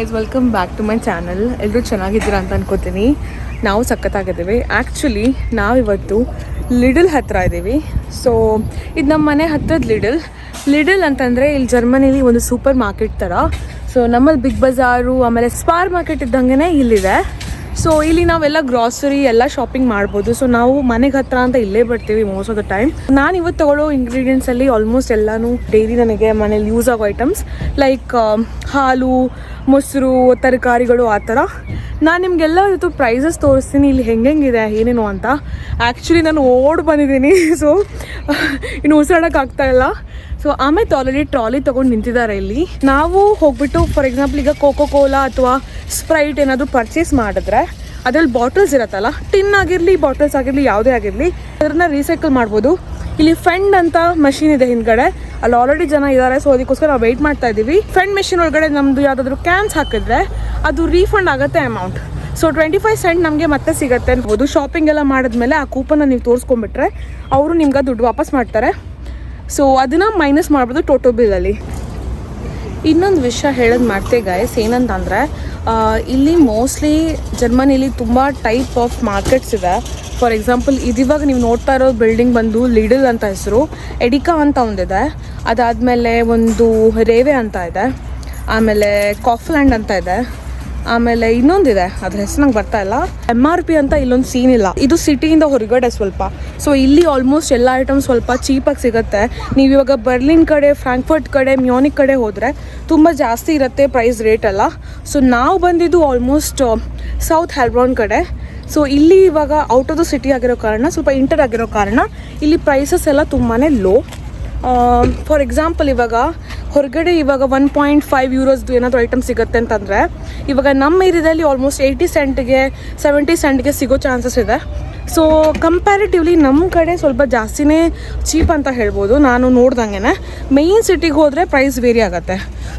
Guys welcome back to my channel ಎಲ್ಲರೂ ಚೆನ್ನಾಗಿದ್ದೀರಾ ಅಂತ ಅನ್ಕೋತೀನಿ. ನಾವು ಸಖತ್ತಾಗಿದ್ದೀವಿ. ಆ್ಯಕ್ಚುಲಿ ನಾವಿವತ್ತು ಲಿಡಲ್ ಹತ್ತಿರ ಇದ್ದೀವಿ ಸೊ ಇದು ನಮ್ಮ ಮನೆ ಹತ್ತಿರದ ಲಿಡಲ್ ಲಿಡಲ್ ಅಂತಂದರೆ ಇಲ್ಲಿ ಜರ್ಮನಿಲಿ ಒಂದು ಸೂಪರ್ ಮಾರ್ಕೆಟ್ ಥರ ಸೊ ನಮ್ಮಲ್ಲಿ ಬಿಗ್ ಬಜಾರು ಆಮೇಲೆ ಸ್ಪಾರ್ ಮಾರ್ಕೆಟ್ ಇದ್ದಂಗೆ ಇಲ್ಲಿದೆ. ಸೊ ಇಲ್ಲಿ ನಾವೆಲ್ಲ ಗ್ರಾಸರಿ ಎಲ್ಲ ಶಾಪಿಂಗ್ ಮಾಡ್ಬೋದು. ಸೊ ನಾವು ಮನೆಗೆ ಹತ್ರ ಅಂತ ಇಲ್ಲೇ ಬರ್ತೀವಿ ಮೋಸ್ಟ್ ಆಫ್ ದ ಟೈಮ್ ನಾನು ಇವತ್ತು ತೊಗೊಳ್ಳೋ ಇಂಗ್ರೀಡಿಯೆಂಟ್ಸಲ್ಲಿ ಆಲ್ಮೋಸ್ಟ್ ಎಲ್ಲಾನು ಡೈಲಿ ನನಗೆ ಮನೇಲಿ ಯೂಸ್ ಆಗೋ ಐಟಮ್ಸ್ ಲೈಕ್ ಹಾಲು ಮೊಸರು, ತರಕಾರಿಗಳು ಆ ಥರ. ನಾನು ನಿಮಗೆಲ್ಲ ಪ್ರೈಸಸ್ ತೋರಿಸ್ತೀನಿ. ಇಲ್ಲಿ ಹೆಂಗೆಂಗಿದೆ, ಏನೇನು ಅಂತ. ಆ್ಯಕ್ಚುಲಿ ನಾನು ಓಡ್ ಬಂದಿದ್ದೀನಿ. ಸೊ ಇನ್ನು ಉಸಿರಾಡೋಕೆ ಆಗ್ತಾ ಇಲ್ಲ. ಸೊ ಆಮೇಲೆ ಆಲ್ರೆಡಿ ಟ್ರಾಲಿ ತೊಗೊಂಡು ನಿಂತಿದ್ದಾರೆ ಇಲ್ಲಿ. ನಾವು ಹೋಗ್ಬಿಟ್ಟು ಫಾರ್ ಎಕ್ಸಾಂಪಲ್ ಈಗ ಕೋಕೋ ಕೋಲಾ ಅಥವಾ ಸ್ಪ್ರೈಟ್ ಏನಾದರೂ ಪರ್ಚೇಸ್ ಮಾಡಿದ್ರೆ ಅದ್ರಲ್ಲಿ ಬಾಟಲ್ಸ್ ಇರತ್ತಲ್ಲ? ಟಿನ್ ಆಗಿರಲಿ, ಬಾಟಲ್ಸ್ ಆಗಿರಲಿ, ಯಾವುದೇ ಆಗಿರಲಿ ಅದನ್ನ ರೀಸೈಕಲ್ ಮಾಡ್ಬೋದು. ಇಲ್ಲಿ ಫೆಂಡ್ ಅಂತ ಮಷೀನ್ ಇದೆ ಹಿಂದ್ಗಡೆ. ಅಲ್ಲಿ ಆಲ್ರೆಡಿ ಜನ ಇದ್ದಾರೆ ಸೊ ಅದಕ್ಕೋಸ್ಕರ ನಾವು ವೆಯ್ಟ್ ಮಾಡ್ತಾ ಇದ್ದೀವಿ ಫೆಂಡ್ ಮೆಷಿನ್ ಒಳಗಡೆ ನಮ್ಮದು ಯಾವುದಾದ್ರೂ ಕ್ಯಾನ್ಸ್ ಹಾಕಿದ್ರೆ ಅದು ರೀಫಂಡ್ ಆಗುತ್ತೆ amount so twenty five cent ನಮಗೆ ಮತ್ತೆ ಸಿಗುತ್ತೆ. ಅನ್ಬೋದು ಶಾಪಿಂಗ್ ಎಲ್ಲ ಮಾಡಿದ್ಮೇಲೆ ಆ ಕೂಪನ್ನ ನೀವು ತೋರಿಸ್ಕೊಂಡ್ಬಿಟ್ರೆ, ಅವರು ನಿಮ್ಗೆ ದುಡ್ಡು ವಾಪಸ್ ಮಾಡ್ತಾರೆ. ಸೊ ಅದನ್ನು ಮೈನಸ್ ಮಾಡ್ಬೋದು ಟೋಟೋ ಬಿಲ್ಲಲ್ಲಿ ಇನ್ನೊಂದು ವಿಷಯ ಹೇಳೋದು ಮಾಡ್ತೆ ಗಾಯಸ್ ಏನಂತಂದರೆ ಇಲ್ಲಿ ಮೋಸ್ಟ್ಲಿ ಜರ್ಮನಿಲಿ ತುಂಬ ಟೈಪ್ ಆಫ್ ಮಾರ್ಕೆಟ್ಸ್ ಇದೆ. ಫಾರ್ ಎಕ್ಸಾಂಪಲ್ ಇದಿವಾಗ ನೀವು ನೋಡ್ತಾ ಇರೋ ಬಿಲ್ಡಿಂಗ್ ಬಂದು ಲಿಡಲ್ ಅಂತ ಹೆಸರು ಎಡಿಕಾ ಅಂತ ಒಂದಿದೆ. ಅದಾದಮೇಲೆ ಒಂದು ರೇವೆ ಅಂತ ಇದೆ. ಆಮೇಲೆ ಕಾಫ್ಲ್ಯಾಂಡ್ ಅಂತ ಇದೆ. ಆಮೇಲೆ ಇನ್ನೊಂದಿದೆ. ಅದ್ರ ಹೆಸರು ನಂಗೆ ಬರ್ತಾ ಇಲ್ಲ. ಎಂ ಆರ್ ಪಿ ಅಂತ ಇಲ್ಲೊಂದು ಸೀನ್ ಇಲ್ಲ. ಇದು ಸಿಟಿಯಿಂದ ಹೊರಗಡೆ ಸ್ವಲ್ಪ. ಸೊ ಇಲ್ಲಿ ಆಲ್ಮೋಸ್ಟ್ ಎಲ್ಲ ಐಟಮ್ಸ್ ಸ್ವಲ್ಪ ಚೀಪಾಗಿ ಸಿಗುತ್ತೆ. ನೀವು ಇವಾಗ ಬರ್ಲಿನ್ ಕಡೆ ಫ್ರಾಂಕ್ಫರ್ಟ್ ಕಡೆ ಮ್ಯೂನಿಕ್ ಕಡೆ ಹೋದರೆ ತುಂಬ ಜಾಸ್ತಿ ಇರುತ್ತೆ ಪ್ರೈಸ್ ರೇಟ್ ಎಲ್ಲ. ಸೊ ನಾವು ಬಂದಿದ್ದು ಆಲ್ಮೋಸ್ಟ್ ಸೌತ್ ಹೆಲ್ಬ್ರೌನ್ ಕಡೆ. ಸೊ ಇಲ್ಲಿ ಇವಾಗ ಔಟ್ ಆಫ್ ದ ಸಿಟಿ ಆಗಿರೋ ಕಾರಣ, ಸ್ವಲ್ಪ ಇಂಟರ್ ಆಗಿರೋ ಕಾರಣ, ಇಲ್ಲಿ ಪ್ರೈಸಸ್ ಎಲ್ಲ ತುಂಬಾ ಲೋ ಫಾರ್ ಎಕ್ಸಾಂಪಲ್ ಇವಾಗ ಹೊರಗಡೆ ಇವಾಗ ಒನ್ ಪಾಯಿಂಟ್ ಫೈವ್ ಯೂರೋಸ್ದು ಏನಾದರೂ ಐಟಮ್ ಸಿಗುತ್ತೆ ಅಂತಂದರೆ, ಇವಾಗ ನಮ್ಮ ಏರಿಯಾದಲ್ಲಿ ಆಲ್ಮೋಸ್ಟ್ ಏಯ್ಟಿ ಸೆಂಟ್ಗೆ ಸೆವೆಂಟಿ ಸೆಂಟ್ಗೆ ಸಿಗೋ ಚಾನ್ಸಸ್ ಇದೆ. ಸೊ ಕಂಪ್ಯಾರಿಟಿವ್ಲಿ ನಮ್ಮ ಕಡೆ ಸ್ವಲ್ಪ ಜಾಸ್ತಿನೇ ಚೀಪ್ ಅಂತ ಹೇಳ್ಬೋದು. ನಾನು ನೋಡ್ದಂಗೆ ಮೇಯ್ನ್ ಸಿಟಿಗೆ ಹೋದರೆ ಪ್ರೈಸ್ ವೇರಿ ಆಗುತ್ತೆ.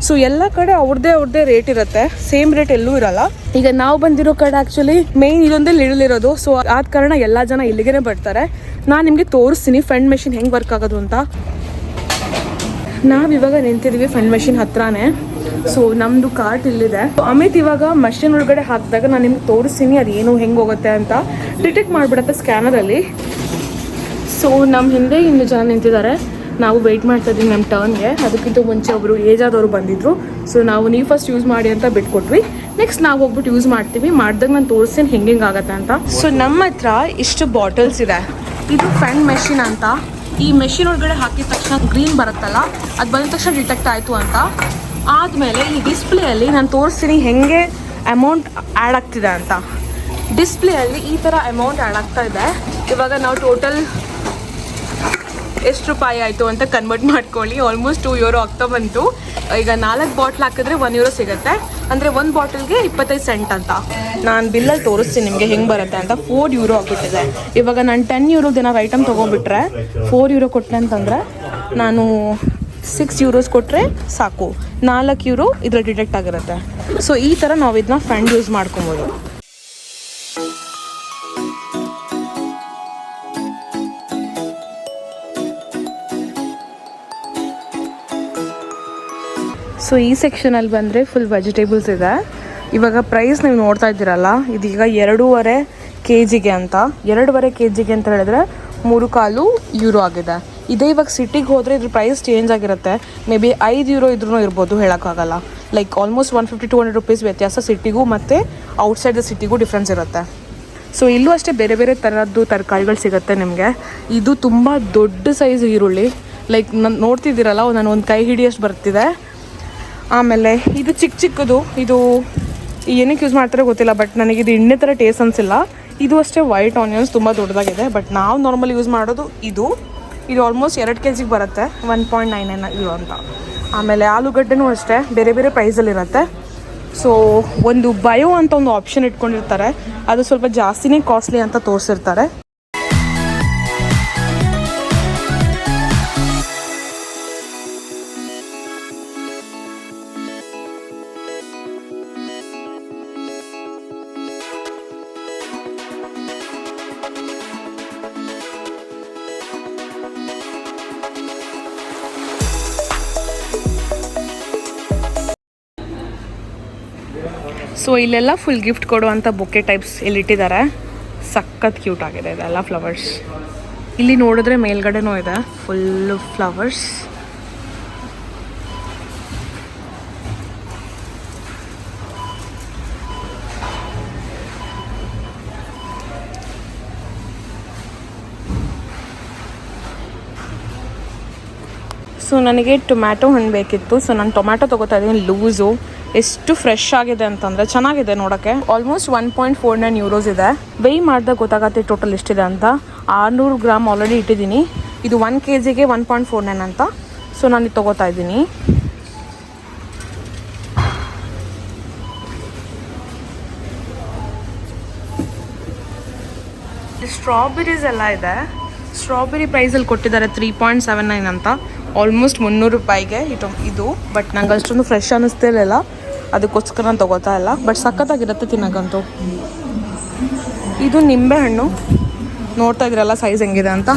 ಸೊ ಎಲ್ಲ ಕಡೆ ಅವ್ರದ್ದೇ ಅವ್ರದ್ದೇ ರೇಟ್ ಇರುತ್ತೆ. ಸೇಮ್ ರೇಟ್ ಎಲ್ಲೂ ಇರಲ್ಲ. ಈಗ ನಾವು ಬಂದಿರೋ ಕಡೆ ಆ್ಯಕ್ಚುಲಿ ಮೇಯ್ನ್ ಇದೊಂದೇ ಲಿಡಲಿರೋದು ಸೊ ಆದ ಕಾರಣ ಎಲ್ಲ ಜನ ಇಲ್ಲಿಗೆ ಬರ್ತಾರೆ. ನಾನು ನಿಮಗೆ ತೋರಿಸ್ತೀನಿ. ಫ್ರೆಂಡ್ ಮೆಷಿನ್ ಹೆಂಗೆ ವರ್ಕ್ ಆಗೋದು ಅಂತ. ನಾವಿವಾಗ ನಿಂತಿದ್ದೀವಿ ಫಂಡ್ ಮಷಿನ್ ಹತ್ರನೇ. ಸೊ ನಮ್ಮದು ಕಾರ್ಟ್ ಇಲ್ಲಿದೆ. ಅಮಿತ್ ಇವಾಗ ಮಷಿನ್ ಒಳಗಡೆ ಹಾಕಿದಾಗ ನಾನು ನಿಮ್ಗೆ ತೋರಿಸ್ತೀನಿ ಅದು ಏನು ಹೆಂಗೆ ಹೋಗುತ್ತೆ ಅಂತ. ಡಿಟೆಕ್ಟ್ ಮಾಡಿಬಿಡತ್ತೆ ಸ್ಕ್ಯಾನರಲ್ಲಿ ಸೊ ನಮ್ಮ ಹಿಂದೆ ಇನ್ನು ಜನ ನಿಂತಿದ್ದಾರೆ. ನಾವು ವೆಯ್ಟ್ ಮಾಡ್ತಾ ಇದ್ದೀವಿ ನಮ್ಮ ಟರ್ನ್ಗೆ ಅದಕ್ಕಿಂತ ಮುಂಚೆ ಒಬ್ಬರು ಏಜ್ ಆದವರು ಬಂದಿದ್ರು. ಸೊ ನಾವು ನೀವು ಫಸ್ಟ್ ಯೂಸ್ ಮಾಡಿ ಅಂತ ಬಿಟ್ಕೊಟ್ವಿ. ನೆಕ್ಸ್ಟ್ ನಾವು ಹೋಗ್ಬಿಟ್ಟು ಯೂಸ್ ಮಾಡ್ತೀವಿ. ಮಾಡಿದಾಗ ನಾನು ತೋರಿಸ್ತೀನಿ ಹೆಂಗೆ ಹೆಂಗೆ ಆಗುತ್ತೆ ಅಂತ. ಸೊ ನಮ್ಮ ಹತ್ರ ಇಷ್ಟು ಬಾಟಲ್ಸ್ ಇದೆ. ಇದು ಫ್ಯಾನ್ ಮೆಷಿನ್ ಅಂತ. ಈ ಮೆಷಿನ್ ಒಳಗಡೆ ಹಾಕಿದ ತಕ್ಷಣ ಗ್ರೀನ್ ಬರುತ್ತಲ್ಲ, ಅದು ಬಂದ ತಕ್ಷಣ ಡಿಟೆಕ್ಟ್ ಆಯಿತು ಅಂತ. ಆದಮೇಲೆ ಈ ಡಿಸ್ಪ್ಲೇಯಲ್ಲಿ ನಾನು ತೋರಿಸ್ತೀನಿ ಹೆಂಗೆ ಅಮೌಂಟ್ ಆ್ಯಡ್ ಆಗ್ತಿದೆ ಅಂತ. ಡಿಸ್ಪ್ಲೇಯಲ್ಲಿ ಈ ಥರ ಅಮೌಂಟ್ ಆ್ಯಡ್ ಆಗ್ತಾ ಇದೆ. ಇವಾಗ ನಾವು ಟೋಟಲ್ ಎಷ್ಟು ರೂಪಾಯಿ ಆಯಿತು ಅಂತ ಕನ್ವರ್ಟ್ ಮಾಡ್ಕೊಳ್ಳಿ. ಆಲ್ಮೋಸ್ಟ್ ಟೂ ಯೂರೋ ಆಗ್ತಾ ಬಂತು. ಈಗ ನಾಲ್ಕು ಬಾಟ್ಲ್ ಹಾಕಿದ್ರೆ ಒನ್ ಯೂರೋ ಸಿಗುತ್ತೆ. ಅಂದರೆ ಒಂದು ಬಾಟಲ್ಗೆ ಇಪ್ಪತ್ತೈದು ಸೆಂಟ್ ಅಂತ. ನಾನು ಬಿಲ್ಲಲ್ಲಿ ತೋರಿಸ್ತೀನಿ ನಿಮಗೆ ಹೆಂಗೆ ಬರುತ್ತೆ ಅಂತ. ಫೋರ್ ಯೂರೋ ಆಗಿಬಿಟ್ಟಿದೆ. ಇವಾಗ ನಾನು ಟೆನ್ ಏನಾದ್ರು ಐಟಮ್ ತೊಗೊಂಡ್ಬಿಟ್ರೆ ಫೋರ್ ಯೂರೋ ಕೊಟ್ಟೆ ಅಂತಂದರೆ ನಾನು ಸಿಕ್ಸ್ ಯೂರೋಸ್ ಕೊಟ್ಟರೆ ಸಾಕು. ನಾಲ್ಕು ಯೂರೋ ಇದರ ಡಿಟೆಕ್ಟ್ ಆಗಿರುತ್ತೆ. ಸೊ ಈ ಥರ ನಾವು ಇದನ್ನ ಫಂಡ್ ಯೂಸ್ ಮಾಡ್ಕೊಬೋದು. ಸೊ ಈ ಸೆಕ್ಷನಲ್ಲಿ ಬಂದರೆ ಫುಲ್ ವೆಜಿಟೇಬಲ್ಸ್ ಇದೆ. ಇವಾಗ ಪ್ರೈಸ್ ನೀವು ನೋಡ್ತಾ ಇದ್ದೀರಲ್ಲ, ಇದೀಗ ಎರಡೂವರೆ ಕೆ ಜಿಗೆ ಅಂತ. ಎರಡೂವರೆ ಕೆ ಜಿಗೆ ಅಂತ ಹೇಳಿದ್ರೆ ಮೂರು ಕಾಲು ಯೂರೋ ಆಗಿದೆ. ಇದೇ ಇವಾಗ ಸಿಟಿಗೆ ಹೋದರೆ ಇದ್ರ ಪ್ರೈಸ್ ಚೇಂಜ್ ಆಗಿರುತ್ತೆ. ಮೇ ಬಿ ಐದು ಯೂರೋ ಇದ್ರೂ ಇರ್ಬೋದು ಹೇಳೋಕ್ಕಾಗಲ್ಲ. Like almost one fifty to hundred rupees ವ್ಯತ್ಯಾಸ ಸಿಟಿಗೂ ಮತ್ತು ಔಟ್ಸೈಡ್ ದ ಸಿಟಿಗೂ ಡಿಫ್ರೆನ್ಸ್ ಇರುತ್ತೆ. ಸೊ ಇಲ್ಲೂ ಅಷ್ಟೇ ಬೇರೆ ಬೇರೆ ಥರದ್ದು ತರಕಾರಿಗಳು ಸಿಗುತ್ತೆ ನಿಮಗೆ. ಇದು ತುಂಬ ದೊಡ್ಡ ಸೈಜ್ ಈರುಳ್ಳಿ. ಲೈಕ್ ನಾನು ನೋಡ್ತಿದ್ದೀರಲ್ಲ, ನಾನು ಒಂದು ಕೈ ಹಿಡಿಯಷ್ಟು ಬರ್ತಿದೆ. ಆಮೇಲೆ ಇದು ಚಿಕ್ಕ ಚಿಕ್ಕದು, ಇದು ಏನಕ್ಕೆ ಯೂಸ್ ಮಾಡ್ತಾರೆ ಗೊತ್ತಿಲ್ಲ ಬಟ್ ನನಗೆ ಇದು ಎಣ್ಣೆ ಥರ ಟೇಸ್ಟ್ ಅನಿಸಿಲ್ಲ. ಇದು ಅಷ್ಟೇ ವೈಟ್ ಆನಿಯನ್ಸ್ ತುಂಬ ದೊಡ್ಡದಾಗಿದೆ ಬಟ್ ನಾವು ನಾರ್ಮಲಿ ಯೂಸ್ ಮಾಡೋದು ಇದು. ಇದು ಆಲ್ಮೋಸ್ಟ್ ಎರಡು ಕೆ ಜಿಗೆ ಬರುತ್ತೆ ಒನ್ ಪಾಯಿಂಟ್ ನೈನ್ ನೈನ್ ಇರೋ ಅಂತ. ಆಮೇಲೆ ಆಲೂಗಡ್ಡೆನೂ ಅಷ್ಟೇ, ಬೇರೆ ಬೇರೆ ಪ್ರೈಸಲ್ಲಿರುತ್ತೆ ಸೊ ಒಂದು ಬಯೋ ಅಂತ ಒಂದು ಆಪ್ಷನ್ ಇಟ್ಕೊಂಡಿರ್ತಾರೆ. ಅದು ಸ್ವಲ್ಪ ಜಾಸ್ತಿನೇ ಕಾಸ್ಟ್ಲಿ ಅಂತ ತೋರಿಸಿರ್ತಾರೆ. ಸೊ ಇಲ್ಲೆಲ್ಲ ಫುಲ್ ಗಿಫ್ಟ್ ಕೊಡುವಂಥ ಬೊಕ್ಕೆ ಟೈಪ್ಸ್ ಇಲ್ಲಿಟ್ಟಿದ್ದಾರೆ. ಸಖತ್ ಕ್ಯೂಟ್ ಆಗಿದೆ ಇದೆಲ್ಲ ಫ್ಲವರ್ಸ್ ಇಲ್ಲಿ ನೋಡಿದ್ರೆ ಮೇಲ್ಗಡೆನೂ ಇದೆ ಫುಲ್ಲು ಫ್ಲವರ್ಸ್ ಸೊ ನನಗೆ ಟೊಮ್ಯಾಟೊ ಹಣ್ಣು ಬೇಕಿತ್ತು. ಸೊ ನಾನು ಟೊಮ್ಯಾಟೊ ತೊಗೋತಾ ಇದ್ದೀನಿ ಲೂಸು ಎಷ್ಟು ಫ್ರೆಶ್ ಆಗಿದೆ ಅಂತಂದ್ರೆ ಚೆನ್ನಾಗಿದೆ ನೋಡಕ್ಕೆ almost one point four nine euros ಇದೆ. ವೆಯ್ ಮಾಡಿದಾಗ ಗೊತ್ತಾಗತ್ತೆ ಟೋಟಲ್ ಎಷ್ಟಿದೆ ಅಂತ. ಆರ್ನೂರು ಗ್ರಾಮ್ ಆಲ್ರೆಡಿ ಇಟ್ಟಿದ್ದೀನಿ. ಇದು ಒನ್ ಕೆ ಜಿಗೆ ಒನ್ ಪಾಯಿಂಟ್ ಫೋರ್ ನೈನ್ ಅಂತ. ಸೊ ನಾನು ಇದು ತೊಗೋತಾ ಇದ್ದೀನಿ. ಸ್ಟ್ರಾಬೆರೀಸ್ ಎಲ್ಲ ಇದೆ. ಸ್ಟ್ರಾಬೆರಿ ಪ್ರೈಸಲ್ಲಿ ಕೊಟ್ಟಿದ್ದಾರೆ ತ್ರೀ ಪಾಯಿಂಟ್ ಸೆವೆನ್ ನೈನ್ ಅಂತ. ಆಲ್ಮೋಸ್ಟ್ ಮುನ್ನೂರು ರೂಪಾಯಿಗೆ ಇಟ್ಟು ಇದು ಬಟ್ ನಂಗೆ ಅಷ್ಟೊಂದು ಫ್ರೆಶ್ ಅನ್ನಿಸ್ತಿರ್ಲಿಲ್ಲ. ಅದಕ್ಕೋಸ್ಕರ ನಾನು ತೊಗೋತಾ ಇಲ್ಲ. ಬಟ್ ಸಖತ್ತಾಗಿರುತ್ತೆ ತಿನ್ನಕ್ಕಂತೂ. ಇದು ನಿಂಬೆ ಹಣ್ಣು ನೋಡ್ತಾ ಇದ್ರಲ್ಲ ಸೈಜ್ ಹೆಂಗಿದೆ ಅಂತ.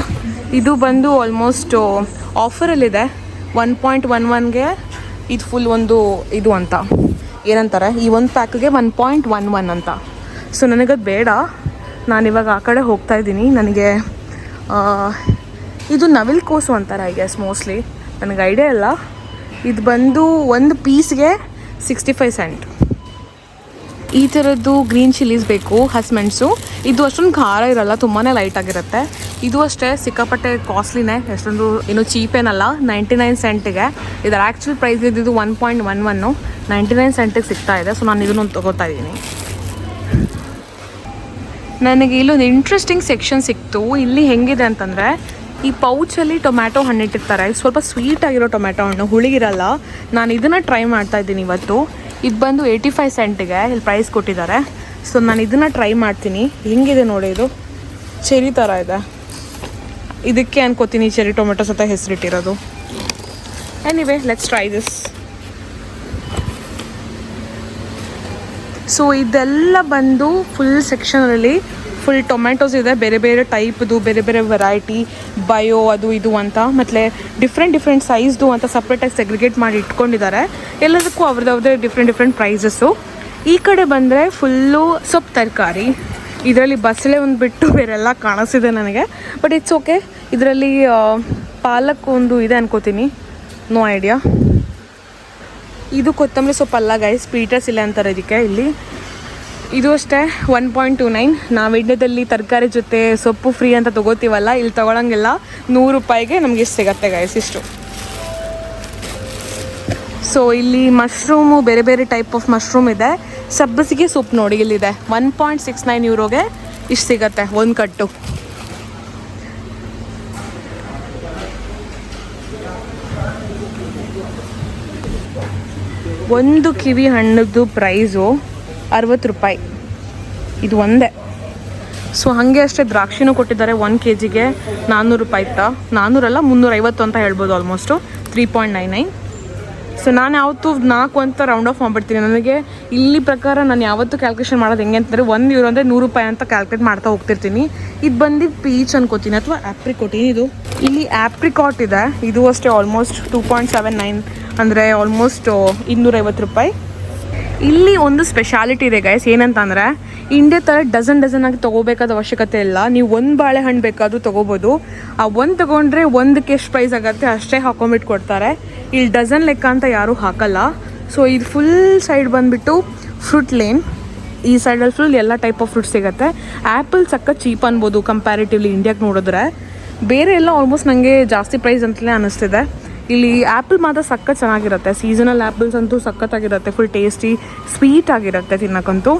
ಇದು ಬಂದು ಆಲ್ಮೋಸ್ಟ್ ಆಫರಲ್ಲಿದೆ ಒನ್ ಪಾಯಿಂಟ್ ಒನ್ ಒನ್ಗೆ ಇದು ಫುಲ್ ಒಂದು ಇದು ಅಂತ. ಏನಂತಾರೆ? ಈ ಒಂದು ಪ್ಯಾಕ್ಗೆ ಒನ್ ಪಾಯಿಂಟ್ ಒನ್ ಒನ್ ಅಂತ. ಸೊ ನನಗದು ಬೇಡ. ನಾನಿವಾಗ ಆ ಕಡೆ ಹೋಗ್ತಾ ಇದ್ದೀನಿ. ನನಗೆ ಇದು ನವಿಲ್ ಕೋಸು ಅಂತಾರೆ ಐ ಗೆಸ್ ಮೋಸ್ಟ್ಲಿ ನನಗೆ ಐಡಿಯಾ ಇಲ್ಲ. ಇದು ಬಂದು ಒಂದು ಪೀಸ್ಗೆ ಸಿಕ್ಸ್ಟಿ ಫೈವ್ ಸೆಂಟ್. ಈ ಥರದ್ದು ಗ್ರೀನ್ ಚಿಲ್ಲೀಸ್ ಬೇಕು ಹಸಿಮೆಣಸು ಇದು ಅಷ್ಟೊಂದು ಖಾರ ಇರಲ್ಲ ತುಂಬಾ ಲೈಟ್ ಆಗಿರುತ್ತೆ. ಇದು ಅಷ್ಟೇ, ಸಿಕ್ಕಾಪಟ್ಟೆ ಕಾಸ್ಟ್ಲಿನೇ ಎಷ್ಟೊಂದು ಏನು ಚೀಪ್ ಏನಲ್ಲ ನೈಂಟಿ ನೈನ್ ಸೆಂಟಿಗೆ ಇದರ ಆ್ಯಕ್ಚುಲ್ ಪ್ರೈಸ್ ಇದ್ದಿದ್ದು one point one one ninety nine ಸೆಂಟಿಗೆ ಸಿಗ್ತಾ ಇದೆ ಸೊ ನಾನು ಇದನ್ನು ತೊಗೋತಾ ಇದ್ದೀನಿ. ನನಗೆ ಇಲ್ಲೊಂದು ಇಂಟ್ರೆಸ್ಟಿಂಗ್ ಸೆಕ್ಷನ್ ಸಿಕ್ತು. ಇಲ್ಲಿ ಹೆಂಗಿದೆ ಅಂತಂದರೆ ಈ ಪೌಚಲ್ಲಿ ಟೊಮ್ಯಾಟೊ ಹಣ್ಣು ಇಟ್ಟಿರ್ತಾರೆ. ಸ್ವಲ್ಪ ಸ್ವೀಟ್ ಆಗಿರೋ ಟೊಮ್ಯಾಟೊ ಹಣ್ಣು. ಹುಳಿಗಿರಲ್ಲ. ನಾನು ಇದನ್ನು ಟ್ರೈ ಮಾಡ್ತಾ ಇದ್ದೀನಿ ಇವತ್ತು. ಇದು ಬಂದು ಏಯ್ಟಿ ಫೈವ್ ಸೆಂಟಿಗೆ ಇಲ್ಲಿ ಪ್ರೈಸ್ ಕೊಟ್ಟಿದ್ದಾರೆ. ಸೊ ನಾನು ಇದನ್ನು ಟ್ರೈ ಮಾಡ್ತೀನಿ. ಹೆಂಗಿದೆ ನೋಡಿ ಇದು? ಚೆರಿ ಥರ ಇದೆ. ಇದಕ್ಕೆ ಅನ್ಕೋತೀನಿ ಚೆರಿ ಟೊಮೆಟೊ ಸತ ಹೆಸರಿಟ್ಟಿರೋದು. Anyway let's try this so ಇದೆಲ್ಲ ಬಂದು ಫುಲ್ ಸೆಕ್ಷನಲ್ಲಿ ಫುಲ್ ಟೊಮ್ಯಾಟೊಸ್ ಇದೆ, ಬೇರೆ ಬೇರೆ ಟೈಪ್ದು ಬೇರೆ ಬೇರೆ ವೆರೈಟಿ ಬಯೋ ಅದು ಇದು ಅಂತ. ಮತ್ತು ಡಿಫ್ರೆಂಟ್ ಡಿಫ್ರೆಂಟ್ ಸೈಜ್ದು ಅಂತ ಸಪ್ರೇಟಾಗಿ ಸೆಗ್ರಿಗೇಟ್ ಮಾಡಿ ಇಟ್ಕೊಂಡಿದ್ದಾರೆ. ಎಲ್ಲದಕ್ಕೂ ಅವ್ರದ್ದು ಅವ್ರದ್ದೇ ಡಿಫ್ರೆಂಟ್ ಡಿಫ್ರೆಂಟ್ ಪ್ರೈಸಸ್ಸು ಈ ಕಡೆ ಬಂದರೆ ಫುಲ್ಲು ಸೊಪ್ಪು ತರಕಾರಿ. ಇದರಲ್ಲಿ ಬಸಳೆ ಒಂದು ಬಿಟ್ಟು ಬೇರೆಲ್ಲ ಕಾಣಿಸ್ತಿದೆ ನನಗೆ. ಬಟ್ ಇಟ್ಸ್ ಓಕೆ ಇದರಲ್ಲಿ ಪಾಲಕ್ ಒಂದು ಇದೆ ಅನ್ಕೋತೀನಿ. ನೋ ಐಡಿಯಾ ಇದು ಕೊತ್ತಂಬರಿ ಸೊಪ್ಪು ಅಲ್ಲ ಗೈಸ್ ಪೀಟರ್ಸ್ ಇಲ್ಲ ಅಂತಾರೆ ಇದಕ್ಕೆ ಇಲ್ಲಿ. ಇದು ಅಷ್ಟೇ ಒನ್ ಪಾಯಿಂಟ್ ಟು ನೈನ್ ನಾವು ಇಂಡ್ಯದಲ್ಲಿ ತರಕಾರಿ ಜೊತೆ ಸೊಪ್ಪು ಫ್ರೀ ಅಂತ ತೊಗೋತೀವಲ್ಲ, ಇಲ್ಲಿ ತೊಗೊಳಂಗಿಲ್ಲ. ನೂರು ರೂಪಾಯಿಗೆ ನಮಗೆ ಇಷ್ಟು ಸಿಗತ್ತೆ ಗೈಸ್ ಇಷ್ಟು. ಸೊ ಇಲ್ಲಿ ಮಶ್ರೂಮು ಬೇರೆ ಬೇರೆ ಟೈಪ್ ಆಫ್ ಮಶ್ರೂಮ್ ಇದೆ. ಸಬ್ಬಸಿಗೆ ಸೊಪ್ಪು ನೋಡಿ, ಇಲ್ಲಿದೆ. ಒನ್ ಪಾಯಿಂಟ್ ಸಿಕ್ಸ್ ನೈನ್ ಯೂರೋಗೆ ಇಷ್ಟು ಸಿಗತ್ತೆ, ಒಂದು ಕಟ್ಟು. ಒಂದು ಕಿವಿ ಹಣ್ಣದ್ದು ಪ್ರೈಸು ಅರವತ್ತು ರೂಪಾಯಿ. ಇದು ಒಂದೇ. ಸೊ ಹಾಗೆ ಅಷ್ಟೇ ದ್ರಾಕ್ಷಿನೂ ಕೊಟ್ಟಿದ್ದಾರೆ ಒನ್ ಕೆ ಜಿಗೆ ನಾನ್ನೂರು ರೂಪಾಯಿ ಇತ್ತು. ನಾನ್ನೂರಲ್ಲ, ಮುನ್ನೂರೈವತ್ತು ಅಂತ ಹೇಳ್ಬೋದು almost three point nine nine so ನಾನು ಯಾವತ್ತು ನಾಲ್ಕು ಅಂತ ರೌಂಡ್ ಆಫ್ ಮಾಡ್ಬಿಡ್ತೀನಿ. ನನಗೆ ಇಲ್ಲಿ ಪ್ರಕಾರ ನಾನು ಯಾವತ್ತೂ ಕ್ಯಾಲ್ಕುಲೇಷನ್ ಮಾಡೋದು ಹೆಂಗೆ ಅಂತಂದರೆ ಒಂದು ಯೂರೋ ಅಂದರೆ ನೂರು ರೂಪಾಯಿ ಅಂತ ಕ್ಯಾಲ್ಕುಲೇಟ್ ಮಾಡ್ತಾ ಹೋಗ್ತಿರ್ತೀನಿ. ಇದು ಬಂದು ಪೀಚ್ ಅನ್ಕೋತೀನಿ ಅಥವಾ ಆ್ಯಪ್ರಿಕೋಟ್ ಇದು ಇಲ್ಲಿ ಆ್ಯಪ್ರಿಕಾಟ್ ಇದೆ. ಇದು ಅಷ್ಟೇ almost two point seven nine ಅಂದರೆ ಆಲ್ಮೋಸ್ಟ್ ಇನ್ನೂರೈವತ್ತು ರೂಪಾಯಿ. ಇಲ್ಲಿ ಒಂದು ಸ್ಪೆಷಾಲಿಟಿ ಇದೆ ಗೈಸ್ ಏನಂತಂದರೆ ಇಂಡಿಯಾ ಥರ ಡಜನ್ ಡಜನ್ ಆಗಿ ತೊಗೋಬೇಕಾದ ಅವಶ್ಯಕತೆ ಇಲ್ಲ. ನೀವು ಒಂದು ಬಾಳೆಹಣ್ಣು ಬೇಕಾದರೂ ತೊಗೋಬೋದು. ಆ ಒಂದು ತೊಗೊಂಡ್ರೆ ಒಂದಕ್ಕೆ ಎಷ್ಟು ಪ್ರೈಸ್ ಆಗುತ್ತೆ ಅಷ್ಟೇ ಹಾಕೊಂಬಿಟ್ಟು ಕೊಡ್ತಾರೆ. ಇಲ್ಲಿ ಡಜನ್ ಲೆಕ್ಕ ಅಂತ ಯಾರೂ ಹಾಕಲ್ಲ. ಸೊ ಇದು ಫುಲ್ ಸೈಡ್ ಬಂದುಬಿಟ್ಟು ಫ್ರೂಟ್ ಲೇನ್ ಈ ಸೈಡಲ್ಲಿ ಫುಲ್ ಎಲ್ಲ ಟೈಪ್ ಆಫ್ ಫ್ರೂಟ್ಸ್ ಸಿಗುತ್ತೆ. ಆ್ಯಪಲ್ ಸಕ್ಕ ಚೀಪ್ ಅನ್ಬೋದು ಕಂಪ್ಯಾರಿಟಿವ್ಲಿ ಇಂಡಿಯಾಗೆ ನೋಡಿದ್ರೆ. ಬೇರೆ ಎಲ್ಲ ಆಲ್ಮೋಸ್ಟ್ ನನಗೆ ಜಾಸ್ತಿ ಪ್ರೈಸ್ ಅಂತಲೇ ಅನ್ನಿಸ್ತಿದೆ ಇಲ್ಲಿ ಆ್ಯಪಲ್ ಮಾತ್ರ ಸಖತ್ ಚೆನ್ನಾಗಿರುತ್ತೆ. ಸೀಸನಲ್ ಆ್ಯಪಲ್ಸ್ ಅಂತೂ ಸಖತ್ತಾಗಿರುತ್ತೆ. ಫುಲ್ ಟೇಸ್ಟಿ ಸ್ವೀಟ್ ಆಗಿರುತ್ತೆ ತಿನ್ನಕ್ಕಂತೂ.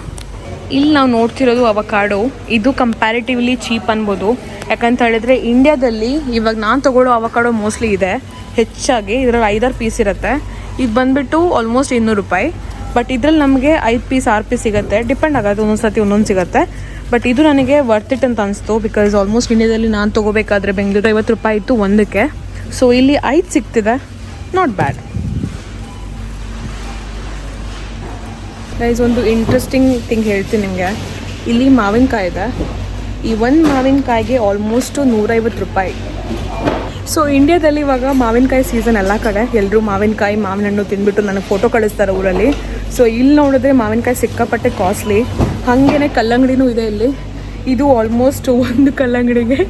ಇಲ್ಲಿ ನಾವು ನೋಡ್ತಿರೋದು ಅವಕಾಡೋ ಇದು ಕಂಪ್ಯಾರಿಟಿವ್ಲಿ ಚೀಪ್ ಅನ್ಬೋದು. ಯಾಕಂತ ಹೇಳಿದ್ರೆ ಇಂಡಿಯಾದಲ್ಲಿ ಇವಾಗ ನಾನು ತೊಗೊಳ್ಳೋ ಅವಕಾಡೋ ಮೋಸ್ಟ್ಲಿ ಇದೆ. ಹೆಚ್ಚಾಗಿ ಇದರಲ್ಲಿ ಐದಾರು ಪೀಸ್ ಇರುತ್ತೆ. ಇದು ಬಂದುಬಿಟ್ಟು ಆಲ್ಮೋಸ್ಟ್ ಇನ್ನೂರು ರೂಪಾಯಿ. ಬಟ್ ಇದ್ರಲ್ಲಿ ನಮಗೆ ಐದು ಪೀಸ್ ಆರು ಪೀಸ್ ಸಿಗುತ್ತೆ. ಡಿಪೆಂಡ್ ಆಗುತ್ತೆ ಒಂದೊಂದು ಸತಿ ಒಂದೊಂದು ಸಿಗುತ್ತೆ. ಬಟ್ ಇದು ನನಗೆ ವರ್ತ್ ಇಟ್ ಅಂತ ಅನಿಸ್ತು ಬಿಕಾಸ್ ಆಲ್ಮೋಸ್ಟ್ ಇಂಡಿಯಾದಲ್ಲಿ ನಾನು ತೊಗೋಬೇಕಾದ್ರೆ ಬೆಂಗಳೂರು ಐವತ್ತು ರೂಪಾಯಿ ಇತ್ತು ಒಂದಕ್ಕೆ. ಸೊ ಇಲ್ಲಿ ಐದು ಸಿಗ್ತಿದೆ. ನಾಟ್ ಬ್ಯಾಡ್ ಗೈಸ್ ಒಂದು ಇಂಟ್ರೆಸ್ಟಿಂಗ್ ಥಿಂಗ್ ಹೇಳ್ತೀನಿ ನಿಮಗೆ. ಇಲ್ಲಿ ಮಾವಿನಕಾಯಿ ಇದೆ. ಈ ಒಂದು ಮಾವಿನಕಾಯಿಗೆ ಆಲ್ಮೋಸ್ಟು ನೂರೈವತ್ತು ರೂಪಾಯಿ. ಸೊ ಇಂಡಿಯಾದಲ್ಲಿ ಇವಾಗ ಮಾವಿನಕಾಯಿ ಸೀಸನ್ ಎಲ್ಲ ಕಡೆ ಎಲ್ಲರೂ ಮಾವಿನಕಾಯಿ ಮಾವಿನ ಹಣ್ಣು ತಿಂದ್ಬಿಟ್ಟು ನನಗೆ ಫೋಟೋ ಕಳಿಸ್ತಾರೆ ಊರಲ್ಲಿ. ಸೊ ಇಲ್ಲಿ ನೋಡಿದ್ರೆ ಮಾವಿನಕಾಯಿ ಸಿಕ್ಕಾಪಟ್ಟೆ ಕಾಸ್ಟ್ಲಿ ಹಾಗೇನೆ ಕಲ್ಲಂಗಡಿನೂ ಇದೆ ಇಲ್ಲಿ. ಇದು ಆಲ್ಮೋಸ್ಟ್ ಒಂದು ಕಲ್ಲಂಗಡಿಗೆ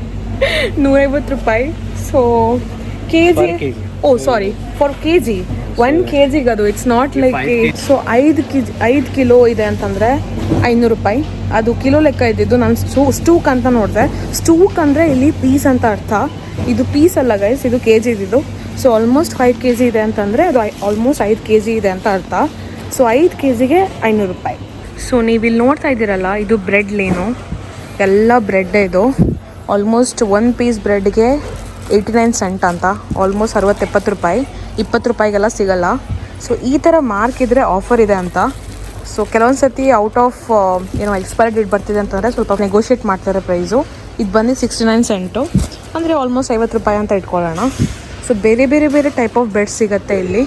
ನೂರೈವತ್ತು ರೂಪಾಯಿ. So K G oh sorry for K G one K ಜಿಗೆ ಅದು ಇಟ್ಸ್ ನಾಟ್ ಲೈಕ್ ಸೊ ಐದು ಕೆ ಜಿ ಐದು ಕಿಲೋ ಇದೆ ಅಂತಂದರೆ ಐನೂರು ರೂಪಾಯಿ. ಅದು ಕಿಲೋ ಲೆಕ್ಕ ಇದ್ದಿದ್ದು ನಾನು ಸ್ಟೂ ಸ್ಟೂಕ್ ಅಂತ ನೋಡಿದೆ. ಸ್ಟೂಕ್ ಅಂದರೆ ಇಲ್ಲಿ ಪೀಸ್ ಅಂತ ಅರ್ಥ. ಇದು ಪೀಸ್ ಅಲ್ಲ ಗೈಸ್ ಇದು ಕೆ ಜಿ ಇದ್ದಿದ್ದು. So almost five K G ಇದೆ ಅಂತಂದರೆ ಅದು ಆಲ್ಮೋಸ್ಟ್ ಐದು ಕೆ ಜಿ ಇದೆ ಅಂತ ಅರ್ಥ. ಸೊ ಐದು ಕೆ ಜಿಗೆ ಐನೂರು ರೂಪಾಯಿ. ಸೊ ನೀವು ಇಲ್ಲಿ ನೋಡ್ತಾ ಇದ್ದೀರಲ್ಲ ಇದು ಬ್ರೆಡ್ ಲೇನು ಎಲ್ಲ ಬ್ರೆಡ್ ಇದು. ಆಲ್ಮೋಸ್ಟ್ ಒಂದು ಪೀಸ್ ಬ್ರೆಡ್ಗೆ ಏಯ್ಟಿ ನೈನ್ ಸೆಂಟ್ ಅಂತ ಆಲ್ಮೋಸ್ಟ್ ಅರವತ್ತು ಎಪ್ಪತ್ತು ರೂಪಾಯಿ, ಇಪ್ಪತ್ತು ರೂಪಾಯಿಗೆಲ್ಲ ಸಿಗಲ್ಲ. ಸೊ ಈ ಥರ ಮಾರ್ಕ್ ಇದ್ದರೆ ಆಫರ್ ಇದೆ ಅಂತ. ಸೊ ಕೆಲವೊಂದು ಸರ್ತಿ ಔಟ್ ಆಫ್ ಏನೋ ಎಕ್ಸ್ಪೈರಿ ಡೇಟ್ ಬರ್ತಿದೆ ಅಂತಂದರೆ ಸ್ವಲ್ಪ ನೆಗೋಷಿಯೇಟ್ ಮಾಡ್ತಾರೆ ಪ್ರೈಸು ಇದು ಬಂದು ಸಿಕ್ಸ್ಟಿ ನೈನ್ ಸೆಂಟು ಅಂದರೆ ಆಲ್ಮೋಸ್ಟ್ ಐವತ್ತು ರೂಪಾಯಿ ಅಂತ ಇಟ್ಕೊಳ್ಳೋಣ. ಸೊ ಬೇರೆ ಬೇರೆ ಬೇರೆ ಟೈಪ್ ಆಫ್ ಬೆಡ್ ಸಿಗುತ್ತೆ ಇಲ್ಲಿ.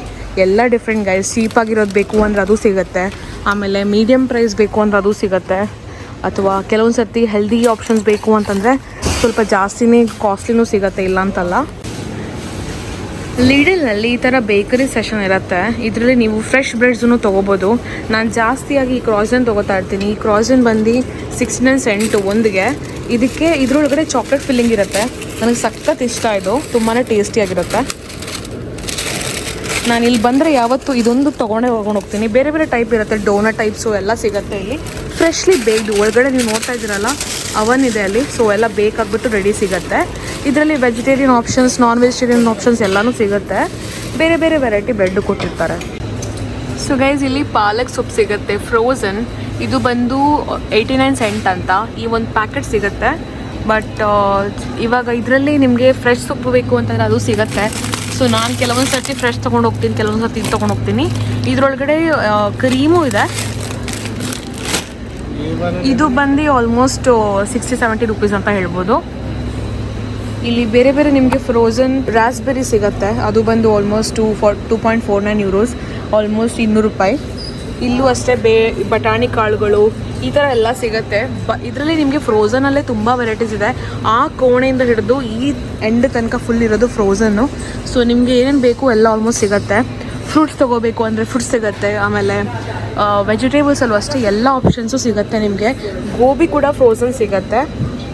ಎಲ್ಲ ಡಿಫ್ರೆಂಟ್ ಗೈಸ್ ಚೀಪ್ ಆಗಿರೋದು ಬೇಕು ಅಂದರೆ ಅದು ಸಿಗುತ್ತೆ. ಆಮೇಲೆ ಮೀಡಿಯಮ್ ಪ್ರೈಸ್ ಬೇಕು ಅಂದರೆ ಅದು ಸಿಗುತ್ತೆ. ಅಥವಾ ಕೆಲವೊಂದು ಸರ್ತಿ ಹೆಲ್ದಿ ಆಪ್ಷನ್ಸ್ ಬೇಕು ಅಂತಂದರೆ ಸ್ವಲ್ಪ ಜಾಸ್ತಿನೇ ಕಾಸ್ಟ್ಲಿನೂ ಸಿಗುತ್ತೆ ಇಲ್ಲ ಅಂತಲ್ಲ ಲೀಡಲ್ನಲ್ಲಿ ಈ ಥರ ಬೇಕರಿ ಸೆಷನ್ ಇರುತ್ತೆ. ಇದರಲ್ಲಿ ನೀವು ಫ್ರೆಶ್ ಬ್ರೆಡ್ಸನ್ನು ತೊಗೋಬೋದು. ನಾನು ಜಾಸ್ತಿಯಾಗಿ ಈ ಕ್ರಾಸನ್ ತೊಗೋತಾ ಇರ್ತೀನಿ. ಈ ಕ್ರಾಸನ್ ಬಂದು ಸಿಕ್ಸ್ಟಿ ನೈನ್ ಸೆಂಟು ಒಂದಿಗೆ. ಇದಕ್ಕೆ ಇದರೊಳಗಡೆ ಚಾಕ್ಲೇಟ್ ಫಿಲ್ಲಿಂಗ್ ಇರುತ್ತೆ. ನನಗೆ ಸಖತ್ ಇಷ್ಟ ಇದು. ತುಂಬಾ ಟೇಸ್ಟಿಯಾಗಿರುತ್ತೆ ನಾನು ಇಲ್ಲಿ ಬಂದರೆ ಯಾವತ್ತು ಇದೊಂದು ತೊಗೊಂಡೇ ಹೋಗ್ಕೊಂಡು ಹೋಗ್ತೀನಿ. ಬೇರೆ ಬೇರೆ ಟೈಪ್ ಇರುತ್ತೆ. ಡೋನಟ್ ಟೈಪ್ಸು ಎಲ್ಲ ಸಿಗುತ್ತೆ ಇಲ್ಲಿ. ಫ್ರೆಶ್ಲಿ ಬೇಯ್ದು ಒಳಗಡೆ ನೀವು ನೋಡ್ತಾ ಇದ್ದೀರಲ್ಲ ಅವನ್ ಇದೆ ಅಲ್ಲಿ ಸೊ ಎಲ್ಲ ಬೇಕಾಗ್ಬಿಟ್ಟು ರೆಡಿ ಸಿಗುತ್ತೆ. ಇದರಲ್ಲಿ vegetarian options non vegetarian options ಎಲ್ಲನೂ ಸಿಗುತ್ತೆ. ಬೇರೆ ಬೇರೆ ವೆರೈಟಿ ಬ್ರೆಡ್ ಕೊಟ್ಟಿರ್ತಾರೆ. ಸೊ ಗೈಸ್ ಇಲ್ಲಿ ಪಾಲಕ್ ಸೊಪ್ಪು ಸಿಗುತ್ತೆ ಫ್ರೋಝನ್ ಇದು ಬಂದು ಏಯ್ಟಿ ನೈನ್ ಸೆಂಟ್ ಅಂತ. ಈ ಒಂದು ಪ್ಯಾಕೆಟ್ ಸಿಗುತ್ತೆ. ಬಟ್ ಇವಾಗ ಇದರಲ್ಲಿ ನಿಮಗೆ ಫ್ರೆಶ್ ಸೊಪ್ಪು ಬೇಕು ಅಂತಂದರೆ ಅದು ಸಿಗುತ್ತೆ. ಸೊ ನಾನು ಕೆಲವೊಂದು ಸರ್ತಿ ಫ್ರೆಶ್ ತೊಗೊಂಡು ಹೋಗ್ತೀನಿ ಕೆಲವೊಂದು ಸರ್ತಿ ಇದು ತೊಗೊಂಡು ಹೋಗ್ತೀನಿ. ಇದರೊಳಗಡೆ ಕ್ರೀಮು ಇದೆ. ಇದು ಬಂದು ಆಲ್ಮೋಸ್ಟ್ ಸಿಕ್ಸ್ಟಿ ಸೆವೆಂಟಿ ರುಪೀಸ್ ಅಂತ ಹೇಳ್ಬೋದು. ಇಲ್ಲಿ ಬೇರೆ ಬೇರೆ ನಿಮಗೆ ಫ್ರೋಝನ್ ರಾಸ್ಬೆರಿ ಸಿಗುತ್ತೆ. ಅದು ಬಂದು almost two for two point four nine euros almost ಇನ್ನೂರು ರೂಪಾಯಿ. ಇಲ್ಲೂ ಅಷ್ಟೇ ಬೇ, ಬಟಾಣಿ ಕಾಳುಗಳು, ಈ ಥರ ಎಲ್ಲ ಸಿಗುತ್ತೆ. ಬ, ಇದರಲ್ಲಿ ನಿಮಗೆ ಫ್ರೋಝನಲ್ಲೇ ತುಂಬ ವೆರೈಟೀಸ್ ಇದೆ. ಆ ಕೋಣೆಯಿಂದ ಹಿಡಿದು ಈ ಎಂಡ್ ತನಕ ಫುಲ್ ಇರೋದು ಫ್ರೋಝನ್ನು ಸೊ ನಿಮಗೆ ಏನೇನು ಬೇಕು ಎಲ್ಲ ಆಲ್ಮೋಸ್ಟ್ ಸಿಗುತ್ತೆ. ಫ್ರೂಟ್ಸ್ ತೊಗೋಬೇಕು ಅಂದರೆ ಫ್ರೂಟ್ಸ್ ಸಿಗುತ್ತೆ, ಆಮೇಲೆ ವೆಜಿಟೇಬಲ್ಸ್ ವೆಜಿಟೇಬಲ್ಸಲ್ಲೂ ಅಷ್ಟೇ ಎಲ್ಲ ಆಪ್ಷನ್ಸು ಸಿಗುತ್ತೆ ನಿಮಗೆ. ಗೋಬಿ ಕೂಡ ಫ್ರೋಸನ್ ಸಿಗುತ್ತೆ.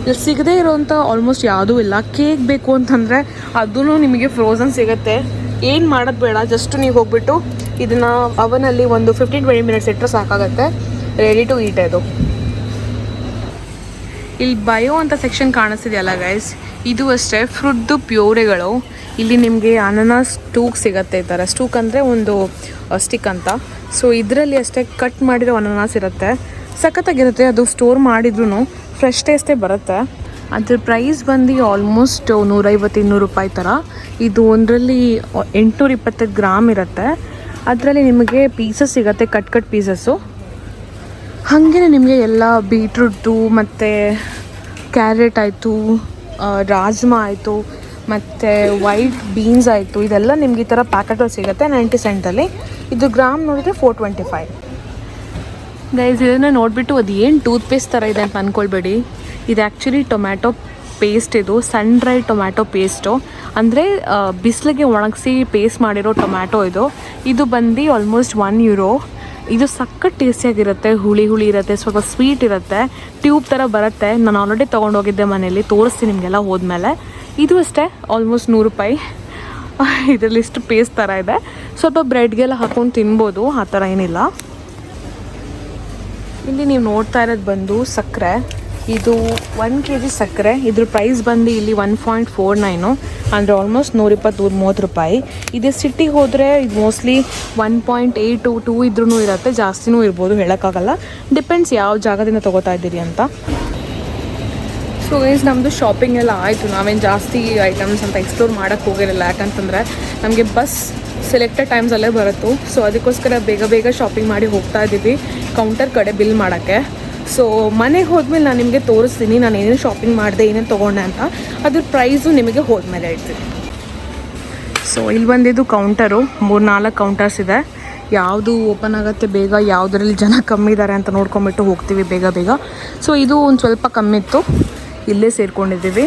ಇಲ್ಲಿ ಸಿಗದೇ ಇರೋವಂಥ ಆಲ್ಮೋಸ್ಟ್ ಯಾವುದೂ ಇಲ್ಲ. ಕೇಕ್ ಬೇಕು ಅಂತಂದರೆ ಅದೂ ನಿಮಗೆ ಫ್ರೋಸನ್ ಸಿಗುತ್ತೆ. ಏನು ಮಾಡೋದು ಬೇಡ ಜಸ್ಟ್ ನೀವು ಹೋಗ್ಬಿಟ್ಟು ಇದನ್ನು ಅವನಲ್ಲಿ ಒಂದು ಫಿಫ್ಟೀನ್ ಟ್ವೆಂಟಿ ಮಿನಿಟ್ಸ್ ಇಟ್ಟರೆ ಸಾಕಾಗುತ್ತೆ. ರೆಡಿ ಟು ಈಟ್ ಅದು. ಇಲ್ಲಿ ಬಯೋ ಅಂತ ಸೆಕ್ಷನ್ ಕಾಣಿಸ್ತಿದೆಯಲ್ಲ ಗೈಸ್ ಇದು ಅಷ್ಟೇ ಫ್ರುಡ್ದು ಪ್ಯೂರೆಗಳು. ಇಲ್ಲಿ ನಿಮಗೆ ಅನನಾಸ್ ಸ್ಟೂಕ್ ಸಿಗುತ್ತೆ ಈ ಥರ. ಸ್ಟೂಕ್ ಅಂದರೆ ಒಂದು ಸ್ಟಿಕ್ ಅಂತ. ಸೊ ಇದರಲ್ಲಿ ಅಷ್ಟೇ ಕಟ್ ಮಾಡಿರೋ ಅನನಾಸ್ ಇರುತ್ತೆ. ಸಖತ್ತಾಗಿರುತ್ತೆ, ಅದು ಸ್ಟೋರ್ ಮಾಡಿದ್ರು ಫ್ರೆಶ್ ಟೇಸ್ಟೇ ಬರುತ್ತೆ. ಅದ್ರ ಪ್ರೈಸ್ ಬಂದು ಆಲ್ಮೋಸ್ಟ್ ನೂರೈವತ್ತು ಇನ್ನೂರು ರೂಪಾಯಿ ಥರ. ಇದು ಒಂದರಲ್ಲಿ ಎಂಟುನೂರ ಇಪ್ಪತ್ತೈದು ಗ್ರಾಮ್ ಇರುತ್ತೆ. ಅದರಲ್ಲಿ ನಿಮಗೆ ಪೀಸಸ್ ಸಿಗುತ್ತೆ ಕಟ್ ಕಟ್ ಪೀಸಸ್ಸು ಹಾಗೇ ನಿಮಗೆ ಎಲ್ಲ ಬೀಟ್ರೂಟು ಮತ್ತು ಕ್ಯಾರೆಟ್ ಆಯಿತು ರಾಜ್ಮಾ ಆಯಿತು ಮತ್ತು ವೈಟ್ ಬೀನ್ಸ್ ಆಯಿತು. ಇದೆಲ್ಲ ನಿಮ್ಗೆ ಈ ಥರ ಪ್ಯಾಕೆಟಲ್ಲಿ ಸಿಗುತ್ತೆ ನೈಂಟಿ ಸೆಂಟಲ್ಲಿ ಇದು ಗ್ರಾಮ್ ನೋಡಿದ್ರೆ ಫೋರ್ ಟ್ವೆಂಟಿ ಫೈವ್ ಗೈಸ್ ಇದನ್ನು ನೋಡಿಬಿಟ್ಟು ಅದು ಏನು ಟೂತ್ ಪೇಸ್ಟ್ ಥರ ಇದೆ ಅಂತ ಅಂದ್ಕೊಳ್ಬೇಡಿ ಇದು ಆ್ಯಕ್ಚುಲಿ ಟೊಮ್ಯಾಟೊ ಪೇಸ್ಟ್ ಇದು ಸನ್ ಡ್ರೈ ಟೊಮ್ಯಾಟೊ ಪೇಸ್ಟು ಅಂದರೆ ಬಿಸಿಲಿಗೆ ಒಣಗಿಸಿ ಪೇಸ್ಟ್ ಮಾಡಿರೋ ಟೊಮ್ಯಾಟೊ ಇದು. ಇದು ಬಂದು ಆಲ್ಮೋಸ್ಟ್ ಒನ್ ಯೂರೋ ಇದು ಸಖತ್ ಟೇಸ್ಟಿಯಾಗಿರುತ್ತೆ ಹುಳಿ ಹುಳಿ ಇರುತ್ತೆ, ಸ್ವಲ್ಪ ಸ್ವೀಟ್ ಇರುತ್ತೆ ಟ್ಯೂಬ್ ಥರ ಬರುತ್ತೆ. ನಾನು ಆಲ್ರೆಡಿ ತೊಗೊಂಡೋಗಿದ್ದೆ ಮನೇಲಿ ತೋರಿಸ್ತೀನಿ ನಿಮಗೆಲ್ಲ ಹೋದ್ಮೇಲೆ. ಇದು ಅಷ್ಟೇ ಆಲ್ಮೋಸ್ಟ್ ನೂರು ರೂಪಾಯಿ. ಇದರಲ್ಲಿ ಇಷ್ಟು ಪೇಸ್ಟ್ ಥರ ಇದೆ. ಸ್ವಲ್ಪ ಬ್ರೆಡ್ಗೆಲ್ಲ ಹಾಕೊಂಡು ತಿನ್ಬೋದು, ಆ ಥರ ಏನಿಲ್ಲ. ಇಲ್ಲಿ ನೀವು ನೋಡ್ತಾ ಇರೋದು ಬಂದು ಸಕ್ಕರೆ. ಇದು ಒನ್ ಕೆ ಜಿ ಸಕ್ಕರೆ. ಇದ್ರ ಪ್ರೈಸ್ ಬಂದು ಇಲ್ಲಿ ಒನ್ ಪಾಯಿಂಟ್ ಫೋರ್ ನೈನು ಅಂದರೆ ಆಲ್ಮೋಸ್ಟ್ ನೂರಿಪ್ಪತ್ತು ಮೂವತ್ತು ರೂಪಾಯಿ. ಇದೇ ಸಿಟಿಗೆ ಹೋದರೆ ಇದು mostly one point eight two ಇದ್ರೂ ಇರುತ್ತೆ. ಜಾಸ್ತಿನೂ ಇರ್ಬೋದು, ಹೇಳೋಕ್ಕಾಗಲ್ಲ. ಡಿಪೆಂಡ್ಸ್ ಯಾವ ಜಾಗದಿಂದ ತೊಗೋತಾ ಇದ್ದೀರಿ ಅಂತ. ಸೊ ಗೈಸ್ ನಮ್ಮದು ಶಾಪಿಂಗ್ ಎಲ್ಲ ಆಯಿತು. ನಾವೇನು ಜಾಸ್ತಿ ಐಟಮ್ಸ್ ಅಂತ ಎಕ್ಸ್ಪ್ಲೋರ್ ಮಾಡೋಕ್ಕೆ ಹೋಗಿರಲಿಲ್ಲ. ಯಾಕಂತಂದರೆ ನಮಗೆ ಬಸ್ ಸೆಲೆಕ್ಟೆಡ್ ಟೈಮ್ಸಲ್ಲೇ ಬರುತ್ತು. ಸೊ ಅದಕ್ಕೋಸ್ಕರ ಬೇಗ ಬೇಗ ಶಾಪಿಂಗ್ ಮಾಡಿ ಹೋಗ್ತಾ ಇದ್ದೀವಿ. ಕೌಂಟರ್ ಕಡೆ ಬಿಲ್ ಮಾಡೋಕ್ಕೆ. ಸೊ ಮನೆಗೆ ಹೋದ್ಮೇಲೆ ನಾನು ನಿಮಗೆ ತೋರಿಸ್ತೀನಿ. ನಾನು ಏನೇನು ಶಾಪಿಂಗ್ ಮಾಡಿದೆ, ಏನೇನು ತೊಗೊಂಡೆ ಅಂತ. ಅದ್ರ ಪ್ರೈಸು ನಿಮಗೆ ಹೋದ್ಮೇಲೆ ಹೇಳ್ತೀನಿ. ಸೊ ಇಲ್ಲಿ ಬಂದಿದ್ದು ಕೌಂಟರು ಮೂರು ನಾಲ್ಕು ಕೌಂಟರ್ಸ್ ಇದೆ. ಯಾವುದು ಓಪನ್ ಆಗುತ್ತೆ ಬೇಗ, ಯಾವುದರಲ್ಲಿ ಜನ ಕಮ್ಮಿ ಇದ್ದಾರೆ ಅಂತ ನೋಡ್ಕೊಂಬಿಟ್ಟು ಹೋಗ್ತೀವಿ ಬೇಗ ಬೇಗ. ಸೊ ಇದು ಒಂದು ಸ್ವಲ್ಪ ಕಮ್ಮಿ ಇತ್ತು ಇಲ್ಲೇ ಸೇರ್ಕೊಂಡಿದ್ದೀವಿ.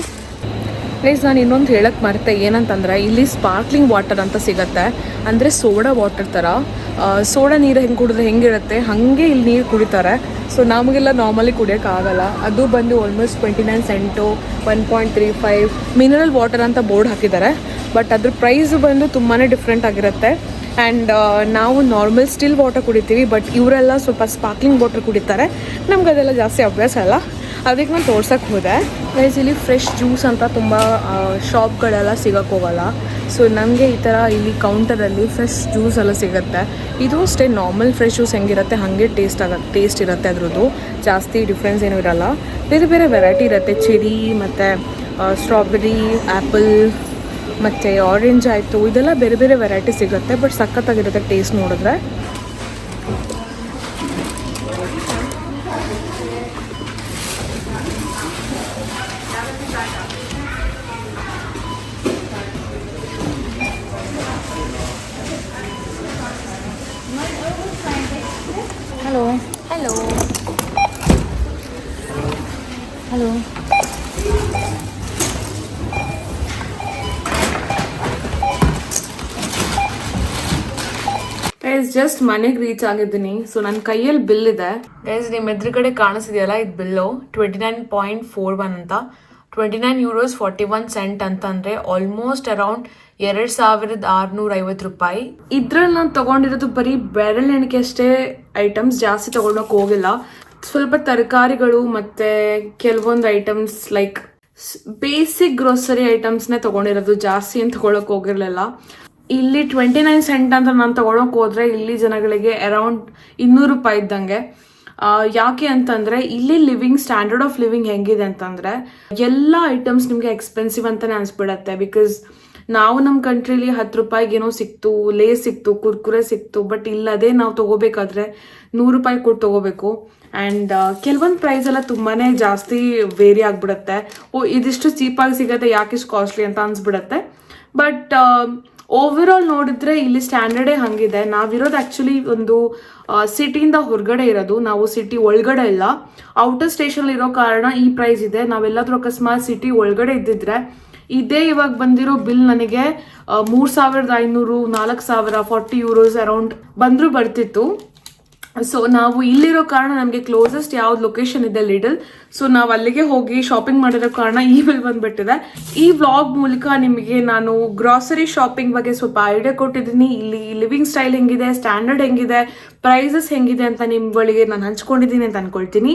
ಪ್ಲೀಸ್ ನಾನು ಇನ್ನೊಂದು ಹೇಳಕ್ಕೆ ಮರೆತೆ, ಏನಂತಂದರೆ ಇಲ್ಲಿ ಸ್ಪಾರ್ಕ್ಲಿಂಗ್ ವಾಟರ್ ಅಂತ ಸಿಗುತ್ತೆ. ಅಂದರೆ ಸೋಡಾ ವಾಟರ್ ಥರ ಸೋಡಾ ನೀರು ಹೆಂಗೆ ಕುಡಿದ್ರೆ ಹೆಂಗಿರುತ್ತೆ ಹಾಗೆ ಇಲ್ಲಿ ನೀರು ಕುಡಿತಾರೆ. ಸೊ ನಮಗೆಲ್ಲ ನಾರ್ಮಲಿ ಕುಡಿಯೋಕ್ಕಾಗಲ್ಲ ಅದು ಬಂದು almost twenty nine cent one point three five mineral water ಅಂತ ಬೋರ್ಡ್ ಹಾಕಿದ್ದಾರೆ. ಬಟ್ ಅದ್ರ ಪ್ರೈಸ್ ಬಂದು ತುಂಬಾ ಡಿಫ್ರೆಂಟ್ ಆಗಿರುತ್ತೆ. ಆ್ಯಂಡ್ ನಾವು ನಾರ್ಮಲ್ ಸ್ಟಿಲ್ ವಾಟರ್ ಕುಡಿತೀವಿ ಬಟ್ ಇವರೆಲ್ಲ ಸ್ವಲ್ಪ ಸ್ಪಾರ್ಕ್ಲಿಂಗ್ ವಾಟರ್ ಕುಡಿತಾರೆ. ನಮ್ಗೆ ಅದೆಲ್ಲ ಜಾಸ್ತಿ ಅಭ್ಯಾಸ ಅಲ್ಲ. ಅದಕ್ಕೆ ನಾನು ತೋರ್ಸಕ್ಕೆ ಹೋದೆ. ಗೈಸ್ ಇಲ್ಲಿ ಫ್ರೆಶ್ ಜ್ಯೂಸ್ ಅಂತ ತುಂಬ ಶಾಪ್ಗಳೆಲ್ಲ ಸಿಗೋಕ್ಕೆ ಹೋಗಲ್ಲ. ಸೊ ನನಗೆ ಈ ಥರ ಇಲ್ಲಿ ಕೌಂಟರಲ್ಲಿ ಫ್ರೆಶ್ ಜ್ಯೂಸ್ ಎಲ್ಲ ಸಿಗುತ್ತೆ. ಇದು ಅಷ್ಟೇ ನಾರ್ಮಲ್ ಫ್ರೆಶ್ ಜ್ಯೂಸ್ ಹೆಂಗಿರುತ್ತೆ, ಹಾಗೆ ಟೇಸ್ಟ್ ಆಗ ಟೇಸ್ಟ್ ಇರುತ್ತೆ ಅದರದ್ದು. ಜಾಸ್ತಿ ಡಿಫ್ರೆನ್ಸ್ ಏನೂ ಇರಲ್ಲ. ಬೇರೆ ಬೇರೆ ವೆರೈಟಿ ಇರುತ್ತೆ. ಚೆರಿ ಮತ್ತು ಸ್ಟ್ರಾಬೆರಿ ಆ್ಯಪಲ್ ಮತ್ತು ಆರೆಂಜ್ ಆಯಿತು. ಇದೆಲ್ಲ ಬೇರೆ ಬೇರೆ ವೆರೈಟಿ ಸಿಗುತ್ತೆ ಬಟ್ ಸಖತ್ತಾಗಿರುತ್ತೆ ಟೇಸ್ಟ್ ನೋಡಿದ್ರೆ. Hello hello hello guys just ಮನೆಗೆ ರೀಚ್ ಆಗಿದ್ದೀನಿ. ಸೊ ನನ್ನ ಕೈಯಲ್ಲಿ ಬಿಲ್ ಇದೆ. ಗೈಸ್ ನಿಮ್ಮ ಎದುರುಗಡೆ ಕಾಣಿಸಿದೆಯಲ್ಲ ಇದು bill. Twenty nine point four one ಅಂತ. Twenty nine euros forty one cent ಅಂತಂದ್ರೆ ಆಲ್ಮೋಸ್ಟ್ ಅರೌಂಡ್ ಎರಡ್ ಸಾವಿರದ ಆರ್ನೂರ ಐವತ್ತು ರೂಪಾಯಿ. ಇದ್ರಲ್ಲಿ ನಾನು ತಗೊಂಡಿರೋದು ಬರೀ ಬೆರಳು ಎಣಿಕೆ ಅಷ್ಟೇ ಐಟಮ್ಸ್ ಜಾಸ್ತಿ ತಗೊಳ್ಳೋಕೆ ಹೋಗಿಲ್ಲ. ಸ್ವಲ್ಪ ತರಕಾರಿಗಳು ಮತ್ತೆ ಕೆಲವೊಂದು ಐಟಮ್ಸ್ ಲೈಕ್ ಬೇಸಿಕ್ ಗ್ರೋಸರಿ ಐಟಮ್ಸ್ನೇ ತಗೊಂಡಿರೋದು ಜಾಸ್ತಿ ಏನು ತಗೊಳಕ್ ಹೋಗಿರ್ಲಿಲ್ಲ. ಇಲ್ಲಿ ಟ್ವೆಂಟಿ ನೈನ್ ಸೆಂಟ್ ಅಂತ ನಾನು ತಗೊಳಕ್ ಹೋದ್ರೆ ಇಲ್ಲಿ ಜನಗಳಿಗೆ ಅರೌಂಡ್ ಇನ್ನೂರು ರೂಪಾಯಿ ಇದ್ದಂಗೆ. ಯಾಕೆ ಅಂತಂದ್ರೆ ಇಲ್ಲಿ ಲಿವಿಂಗ್ ಸ್ಟ್ಯಾಂಡರ್ಡ್ ಆಫ್ ಲಿವಿಂಗ್ ಹೆಂಗಿದೆ ಅಂತಂದ್ರೆ ಎಲ್ಲ ಐಟಮ್ಸ್ ನಿಮಗೆ ಎಕ್ಸ್ಪೆನ್ಸಿವ್ ಅಂತಾನೆ ಅನ್ಸ್ಬಿಡತ್ತೆ ಬಿಕಾಸ್ ನಾವು ನಮ್ಮ ಕಂಟ್ರಿಲಿ ಹತ್ತು ರೂಪಾಯಿಗೆ ಏನೋ ಸಿಕ್ತು ಲೇಸ್ ಸಿಕ್ತು, ಕುರ್ಕುರೆ ಸಿಕ್ತು, ಬಟ್ ಇಲ್ಲದೆ ನಾವು ತಗೋಬೇಕಾದ್ರೆ ನೂರು ರೂಪಾಯಿ ಕೊಟ್ಟು ತಗೋಬೇಕು. ಆ್ಯಂಡ್ ಕೆಲವೊಂದು ಪ್ರೈಸ್ ಎಲ್ಲ ತುಂಬಾನೇ ಜಾಸ್ತಿ ವೇರಿ ಆಗಿಬಿಡುತ್ತೆ. ಓ, ಇದಿಷ್ಟು ಚೀಪಾಗಿ ಸಿಗತ್ತೆ ಯಾಕಿಷ್ಟು ಕಾಸ್ಟ್ಲಿ ಅಂತ ಅನ್ಸ್ಬಿಡತ್ತೆ. ಬಟ್ ಓವರ್ ಆಲ್ ನೋಡಿದ್ರೆ ಇಲ್ಲಿ ಸ್ಟ್ಯಾಂಡರ್ಡೇ ಹಂಗಿದೆ. ನಾವಿರೋದು ಆ್ಯಕ್ಚುಲಿ ಒಂದು ಸಿಟಿಯಿಂದ ಹೊರಗಡೆ ಇರೋದು. ನಾವು ಸಿಟಿ ಒಳಗಡೆ ಇಲ್ಲ. ಔಟರ್ ಸ್ಟೇಷನ್ ಇರೋ ಕಾರಣ ಈ ಪ್ರೈಸ್ ಇದೆ. ನಾವೆಲ್ಲಾದ್ರೂ ಅಕಸ್ಮಾತ್ ಸಿಟಿ ಒಳಗಡೆ ಇದ್ದಿದ್ರೆ ಇದೇ ಇವಾಗ ಬಂದಿರೋ ಬಿಲ್ ನನಗೆ ಮೂರು ಸಾವಿರದ ಐನೂರು, ನಾಲ್ಕು ಸಾವಿರ ಫಾರ್ಟಿ ಯೂರೋಸ್ ಅರೌಂಡ್ ಬಂದರೂ ಬರ್ತಿತ್ತು. ಸೊ ನಾವು ಇಲ್ಲಿರೋ ಕಾರಣ ನಮಗೆ ಕ್ಲೋಸೆಸ್ಟ್ ಯಾವ್ದು ಲೊಕೇಶನ್ ಇದೆ ಲಿಡಲ್ ಸೊ ನಾವು ಅಲ್ಲಿಗೆ ಹೋಗಿ ಶಾಪಿಂಗ್ ಮಾಡಿರೋ ಕಾರಣ ಈ ಬಿಲ್ ಬಂದ್ಬಿಟ್ಟಿದೆ. ಈ ವ್ಲಾಗ್ ಮೂಲಕ ನಿಮಗೆ ನಾನು ಗ್ರಾಸರಿ ಶಾಪಿಂಗ್ ಬಗ್ಗೆ ಸ್ವಲ್ಪ ಐಡಿಯಾ ಕೊಟ್ಟಿದ್ದೀನಿ. ಇಲ್ಲಿ ಲಿವಿಂಗ್ ಸ್ಟೈಲ್ ಹೆಂಗಿದೆ ಸ್ಟ್ಯಾಂಡರ್ಡ್ ಹೆಂಗಿದೆ ಪ್ರೈಸಸ್ ಹೆಂಗಿದೆ ಅಂತ ನಿಮ್ಗಳಿಗೆ ನಾನು ಹಂಚ್ಕೊಂಡಿದ್ದೀನಿ ಅಂತ ಅನ್ಕೊಳ್ತೀನಿ.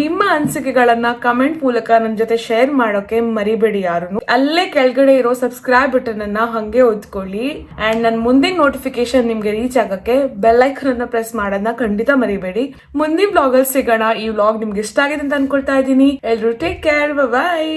ನಿಮ್ಮ ಅನಿಸಿಕೆಗಳನ್ನ ಕಮೆಂಟ್ ಮೂಲಕ ನನ್ನ ಜೊತೆ ಶೇರ್ ಮಾಡೋಕೆ ಮರಿಬೇಡಿ ಯಾರು ಅಲ್ಲೇ ಕೆಳಗಡೆ ಇರೋ ಸಬ್ಸ್ಕ್ರೈಬ್ ಬಟನ್ ಅನ್ನ ಹಂಗೆ ಒತ್ಕೊಳ್ಳಿ. ಅಂಡ್ ನನ್ನ ಮುಂದಿನ ನೋಟಿಫಿಕೇಶನ್ ನಿಮ್ಗೆ ರೀಚ್ ಆಗಕ್ಕೆ ಬೆಲ್ ಐಕನ್ ಅನ್ನ ಪ್ರೆಸ್ ಮಾಡೋದನ್ನ ಖಂಡಿತ ಮರಿಬೇಡಿ. ಮುಂದಿನ ಬ್ಲಾಗ್ ಅಲ್ಲಿ ಸಿಗೋಣ. ಈ ವ್ಲಾಗ್ ನಿಮ್ಗೆ ಇಷ್ಟ ಆಗಿದೆ ಅಂತ ಅನ್ಕೊಳ್ತಾ ಇದ್ದೀನಿ. ಎಲ್ರು ಟೇಕ್ ಕೇರ್ ಬಾಯ್